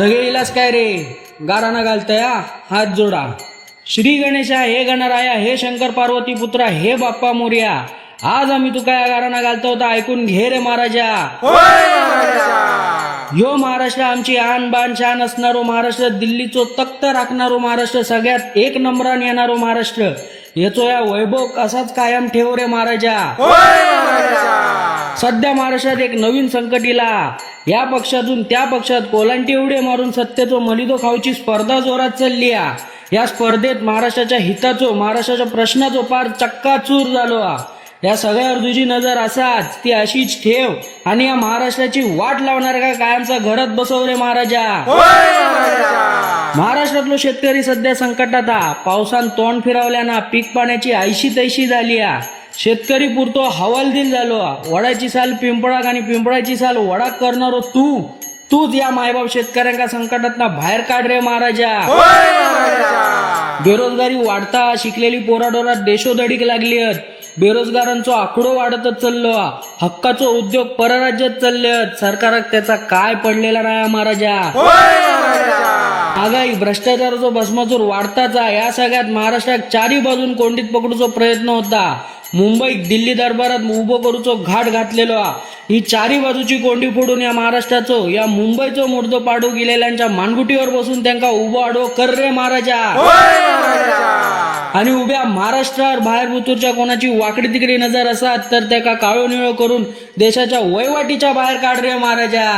गेलास काय रे? गाराना घालतया हात जोडा. श्री गणेशा हे गणराया हे शंकर पार्वती पुत्रा हे बाप्पा मोर्या. आज आम्ही तू काय गाराना घालतो होता ऐकून घे रे महाराजा. यो महाराष्ट्र आमची आन बान शान असणारो महाराष्ट्र दिल्लीचो तख्त राखणारो महाराष्ट्र सगळ्यात एक नंबरान येणारो महाराष्ट्र. याचो या वैभव असाच कायम ठेव रे महाराजा. सध्या महाराष्ट्रात एक नवीन संकट इला. या पक्षातून त्या पक्षात कोलांटी उडे मारून सत्तेचो मलिदो खाऊची स्पर्धा जोरात चालली. या स्पर्धेत महाराष्ट्राच्या हिताचो महाराष्ट्राच्या प्रश्नाचो पार चक्काचूर झालो. या सगळ्यावर तुझी नजर असाच ती अशीच ठेव. आणि या महाराष्ट्राची वाट लावणार का कायमचा घरात बसव रे महाराजा. महाराष्ट्रातलो शेतकरी सध्या संकटात आ. पावसान तोंड फिरवल्याना पीक पाण्याची ऐशी तैशी झाली आ. शेतकरी पुरतो हवालदिल झालो. वडाची साल पिंपळाक आणि पिंपळाची साल वडाक करणारो तू. तूच या मायबाप शेतकऱ्यांका संकटात बाहेर काढ रे महाराजा. बेरोजगारी वाढता शिकलेली पोराडोरात देशोधडीक लागली बेरोजगारांचो आकडो वाढतच चाललो. हा. हक्काचो उद्योग परराज्यात चालले आहेत. सरकाराक त्याचा काय पडलेला नाही हा महाराजा. महागाई भ्रष्टाचाराचो भस्माचूर वाढताच. या सगळ्यात महाराष्ट्रात चारी बाजून कोंडीत पकडूचो प्रयत्न होता. मुंबईत दिल्ली दरबारात उभो करूचो घाट घातलेलो हा. ही चारी बाजूची कोंडी फोडून या महाराष्ट्राचो या मुंबईचो मुर्दो पाडू गेलेल्यांच्या मानगुटीवर बसून त्यांका उभो आडो कर रे महाराजा. आणि उभ्या महाराष्ट्रावर बाहेर बुतूरच्या कोणाची वाकडी तिकडी नजर असतात तर त्याका काळो निळो करून देशाच्या वयवाटीच्या बाहेर काढ रे महाराजा!